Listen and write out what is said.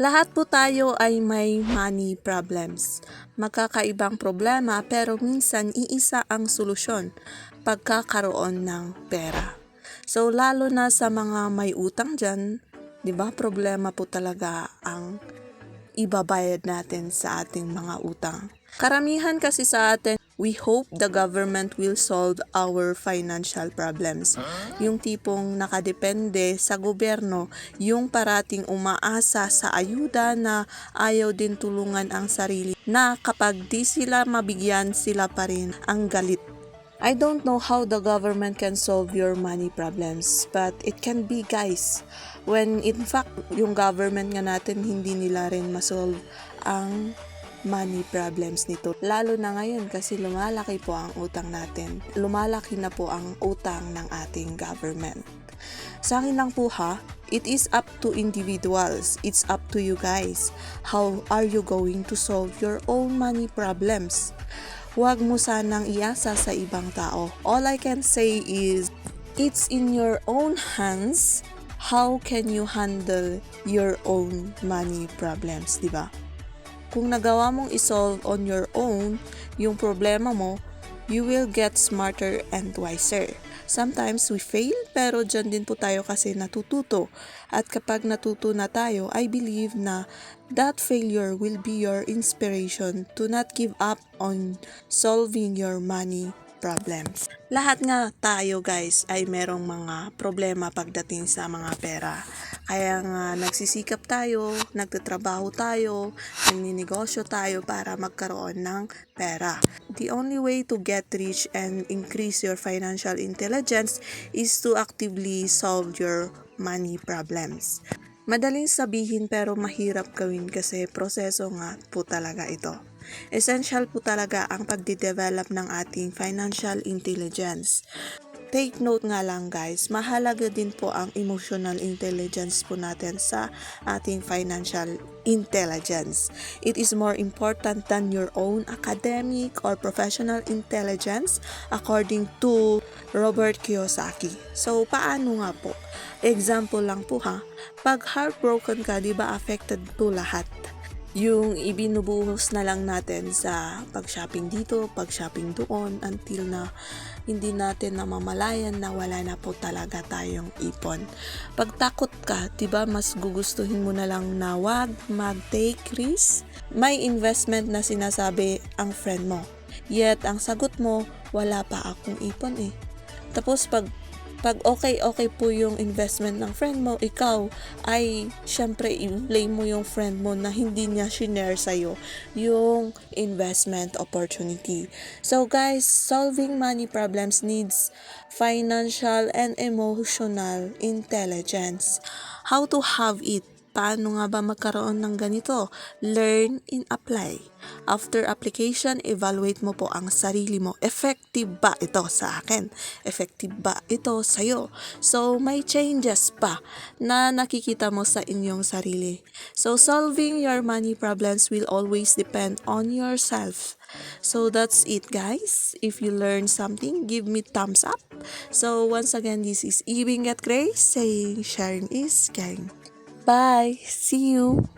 Lahat po tayo ay may money problems. Magkakaibang problema pero minsan iisa ang solusyon, pagkakaroon ng pera. So lalo na sa mga may utang dyan, di ba problema po talaga ang ibabayad natin sa ating mga utang. Karamihan kasi sa atin, we hope the government will solve our financial problems. Yung tipong nakadepende sa gobyerno, yung parating umaasa sa ayuda na ayaw din tulungan ang sarili na kapag di sila mabigyan sila pa rin ang galit I don't know how the government can solve your money problems, but it can be guys. When in fact, yung government nga natin hindi nila rin masolve ang money problems nito. Lalo na ngayon kasi lumalaki po ang utang natin. Lumalaki na po ang utang ng ating government. Sa akin lang po ha, it is up to individuals. It's up to you guys. How are you going to solve your own money problems? Huwag mo sanang iasa sa ibang tao. All I can say is, it's in your own hands. How can you handle your own money problems, di ba? Kung nagawa mong isolve on your own yung problema mo, you will get smarter and wiser. Sometimes we fail, pero dyan din po tayo kasi natututo. At kapag natuto na tayo, I believe na that failure will be your inspiration to not give up on solving your money problems. Lahat nga tayo guys ay merong mga problema pagdating sa mga pera. Kaya nga nagsisikap tayo, nagtatrabaho tayo, nanninegosyo tayo para magkaroon ng pera. The only way to get rich and increase your financial intelligence is to actively solve your money problems. Madaling sabihin pero mahirap gawin kasi proseso nga po talaga ito. Essential po talaga ang pagde-develop ng ating financial intelligence. Take note nga lang guys, mahalaga din po ang emotional intelligence po natin sa ating financial intelligence. It is more important than your own academic or professional intelligence according to Robert Kiyosaki. So, paano nga po? Example lang po ha, pag heartbroken ka, di ba affected po lahat? Yung ibinubuhos na lang natin sa pag-shopping dito, pag-shopping doon until na hindi natin namamalayan na wala na po talaga tayong ipon. Pag takot ka, 'di ba, mas gugustuhin mo na lang na wag mag-take risk. May investment na sinasabi ang friend mo. Yet ang sagot mo, wala pa akong ipon eh. Tapos pag pag okay-okay po yung investment ng friend mo, ikaw ay syempre i-blame mo yung friend mo na hindi niya shinare sa'yo yung investment opportunity. So guys, solving money problems needs financial and emotional intelligence. How to have it? Paano nga ba magkaroon ng ganito? Learn and apply. After application, evaluate mo po ang sarili mo. Effective ba ito sa akin? Effective ba ito sa'yo? So, may changes pa na nakikita mo sa inyong sarili. So, solving your money problems will always depend on yourself. So, that's it guys. If you learn something, give me thumbs up. So, once again, this is Ibing at Grace saying sharing is caring. Bye. See you.